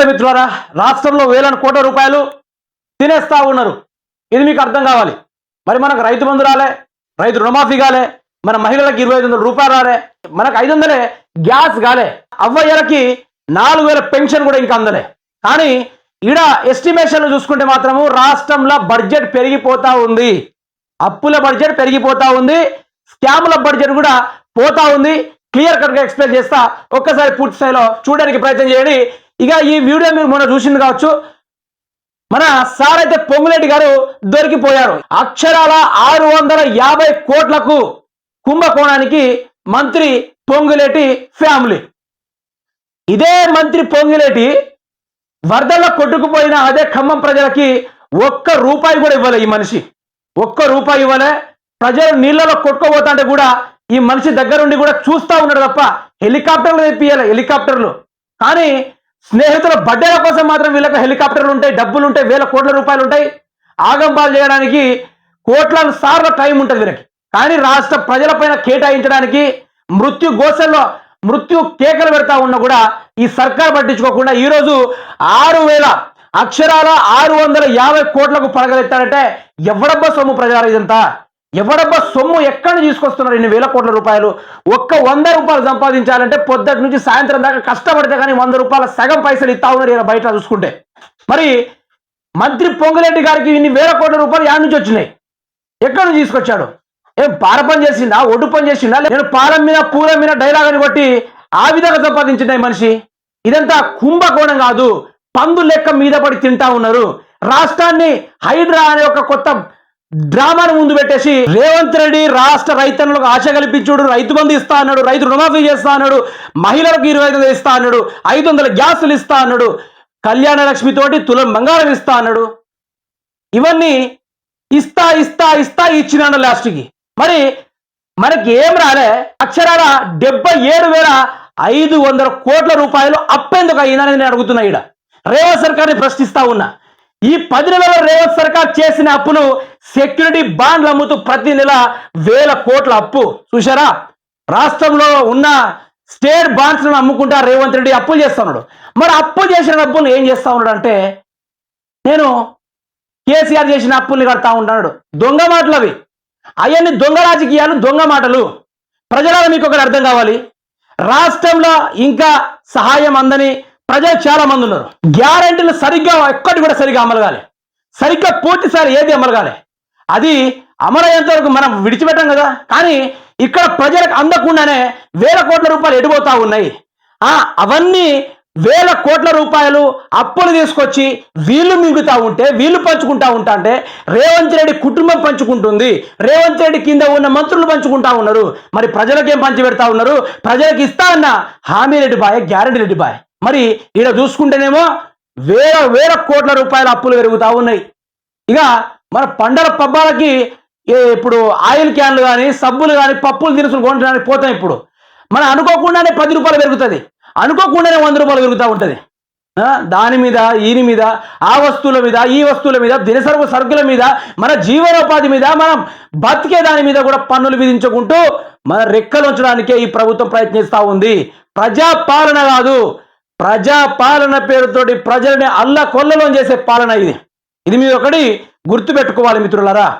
నమస్తే మిత్రులారా రాష్ట్రంలో వేల కోట్ల రూపాయలు తినేస్తా ఉన్నారు. ఇది మీకు అర్థం కావాలి. మరి మనకు రైతు బంధు రాలే రైతు రుణమాఫీ కాలే మన మహిళలకు ఇరవై ఐదు వందల రూపాయలు రాలే మనకు ఐదు వందలే గ్యాస్ కాలే అవ్వయ్యలకి నాలుగు వేల పెన్షన్ కూడా ఇంకా అందలే. కానీ ఈడ ఎస్టిమేషన్లు చూసుకుంటే మాత్రము రాష్ట్రంలో బడ్జెట్ పెరిగిపోతా ఉంది. అప్పుల బడ్జెట్ పెరిగిపోతా ఉంది. స్కాముల బడ్జెట్ కూడా పోతా ఉంది. క్లియర్ కట్గా ఎక్స్ప్లెయిన్ చేస్తా ఒక్కసారి పూర్తి స్థాయిలో చూడడానికి ప్రయత్నం చేయండి. ఇక ఈ వీడియో మీరు మొన్న చూసింది కావచ్చు. మన సార్ అయితే పొంగులేటి గారు దొరికిపోయారు. అక్షరాల ఆరు వందల యాభై కోట్లకు కుంభకోణానికి మంత్రి పొంగులేటి ఫ్యామిలీ. ఇదే మంత్రి పొంగులేటి వరదల్లో కొట్టుకుపోయిన అదే ఖమ్మం ప్రజలకి ఒక్క రూపాయి కూడా ఇవ్వలే ఈ మనిషి. ఒక్క రూపాయి ఇవ్వలే. ప్రజలు నీళ్ళలో కొట్టుకోబోతుంటే కూడా ఈ మనిషి దగ్గరుండి కూడా చూస్తూ ఉన్నాడు తప్ప హెలికాప్టర్లు తెప్పియాలి హెలికాప్టర్లు. కానీ స్నేహితుల బడ్డేల కోసం మాత్రం వీళ్ళకి హెలికాప్టర్లు ఉంటాయి డబ్బులు ఉంటాయి వేల కోట్ల రూపాయలు ఉంటాయి. ఆగంబాలు చేయడానికి కోట్ల సార్ల టైం ఉంటుంది వీళ్ళకి. కానీ రాష్ట్ర ప్రజలపైన కేటాయించడానికి మృత్యు గోసల్లో మృత్యు కేకలు పెడతా ఉన్నా కూడా ఈ సర్కార్ పట్టించుకోకుండా ఈరోజు ఆరు వేల అక్షరాల ఆరు వందల యాభై కోట్లకు పడగలెత్తారంటే ఎవడబ్బా సొమ్ము ప్రజల ఇదంతా? ఎవడబ్బా సొమ్ము ఎక్కడ నుంచి తీసుకొస్తున్నారు ఇన్ని వేల కోట్ల రూపాయలు? ఒక్క వంద రూపాయలు సంపాదించాలంటే పొద్దుటి నుంచి సాయంత్రం దాకా కష్టపడితే కానీ వంద రూపాయల సగం పైసలు ఇస్తా ఉన్నారు ఈయన బయట చూసుకుంటే. మరి మంత్రి పొంగిరెడ్డి గారికి ఇన్ని వేల కోట్ల రూపాయలు యాడ్ నుంచి వచ్చినాయి. ఎక్కడి నుంచి తీసుకొచ్చాడు? ఏం పార పని చేసిందా ఒడ్డు పని చేసిందా నేను పాలం మీద పూల మీద డైలాగ్ అని కొట్టి ఆ విధంగా సంపాదించినాయి మనిషి. ఇదంతా కుంభకోణం కాదు. పందు లెక్క మీద పడి తింటా ఉన్నారు. రాష్ట్రాన్ని హైడ్రా అనే ఒక కొత్త డ్రామాను ముందు పెట్టేసి రేవంత్ రెడ్డి రాష్ట్ర రైతన్నులకు ఆశ కల్పించుడు రైతు బంధు ఇస్తా అన్నాడు రైతు రుణమాఫీ చేస్తా అన్నాడు మహిళలకు ఇరవై ఐదు వందలు ఇస్తా అన్నాడు ఐదు వందల గ్యాసులు ఇస్తా అన్నాడు కళ్యాణ లక్ష్మితోటి తులం బంగారం ఇస్తా అన్నాడు. ఇవన్నీ ఇస్తా ఇస్తా ఇస్తా ఇచ్చినాడు లాస్ట్కి. మరి మనకి ఏం రాలే? అక్షరాల డెబ్బై ఏడు వేల ఐదు వందల కోట్ల రూపాయలు అప్పెందుకు అయిందని నేను అడుగుతున్నా ఈడ. రేవంత్ సర్కార్ని ప్రశ్నిస్తా ఉన్నా. ఈ పది నెలల రేవంత్ సర్కార్ చేసిన అప్పును సెక్యూరిటీ బాండ్లు అమ్ముతూ ప్రతి నెల వేల కోట్ల అప్పు. చూసారా రాష్ట్రంలో ఉన్న స్టేట్ బాండ్స్ అమ్ముకుంటా రేవంత్ రెడ్డి అప్పులు చేస్తున్నాడు. మరి అప్పు చేసిన డబ్బును ఏం చేస్తా ఉన్నాడు అంటే నేను కేసీఆర్ చేసిన అప్పుల్ని కడతా ఉన్నాడు. దొంగ మాటలు అవి. అవన్నీ దొంగ రాజకీయాలు దొంగ మాటలు. ప్రజలలో మీకు ఒకటి అర్థం కావాలి. రాష్ట్రంలో ఇంకా సహాయం అందని ప్రజలు చాలా మంది ఉన్నారు. గ్యారంటీలు సరిగ్గా ఒక్కటి కూడా సరిగ్గా అమలు కాలే సరిగ్గా పూర్తిసారి ఏది అమలు కాలే అది అమలయ్యేంత వరకు మనం విడిచిపెట్టాం కదా. కానీ ఇక్కడ ప్రజలకు అందకుండానే వేల కోట్ల రూపాయలు ఎడిపోతా ఉన్నాయి. అవన్నీ వేల కోట్ల రూపాయలు అప్పులు తీసుకొచ్చి వీళ్ళు మింగుతా ఉంటే వీళ్ళు పంచుకుంటా ఉంటా అంటే రేవంత్ రెడ్డి కుటుంబం పంచుకుంటుంది. రేవంత్ రెడ్డి కింద ఉన్న మంత్రులు పంచుకుంటా ఉన్నారు. మరి ప్రజలకేం పంచి పెడతా ఉన్నారు? ప్రజలకు ఇస్తా అన్న హామీ రెడ్డి బాయ్ గ్యారెంటీ రెడ్డి బాయ్. మరి ఈడ చూసుకుంటేనేమో వేల వేల కోట్ల రూపాయల అప్పులు పెరుగుతూ ఉన్నాయి. ఇక మన పండల పబ్బాలకి ఇప్పుడు ఆయిల్ క్యాన్లు కానీ సబ్బులు కానీ పప్పులు దినుసులు కొనడానికి పోతాం ఇప్పుడు. మనం అనుకోకుండానే పది రూపాయలు పెరుగుతుంది. అనుకోకుండానే వంద రూపాయలు పెరుగుతూ ఉంటుంది. దాని మీద ఈని మీద ఆ వస్తువుల మీద ఈ వస్తువుల మీద దినసరుకు సరుకుల మీద మన జీవనోపాధి మీద మనం బతికే దాని మీద కూడా పన్నులు విధించుకుంటూ మన రెక్కలు ఉంచడానికే ఈ ప్రభుత్వం ప్రయత్నిస్తూ ఉంది. ప్రజాపాలన కాదు. ప్రజా పాలన పేరుతోటి ప్రజల్ని అల్ల కొల్లలో చేసే పాలన ఇది. ఇది మీరు ఒకటి గుర్తుపెట్టుకోవాలి మిత్రులారా.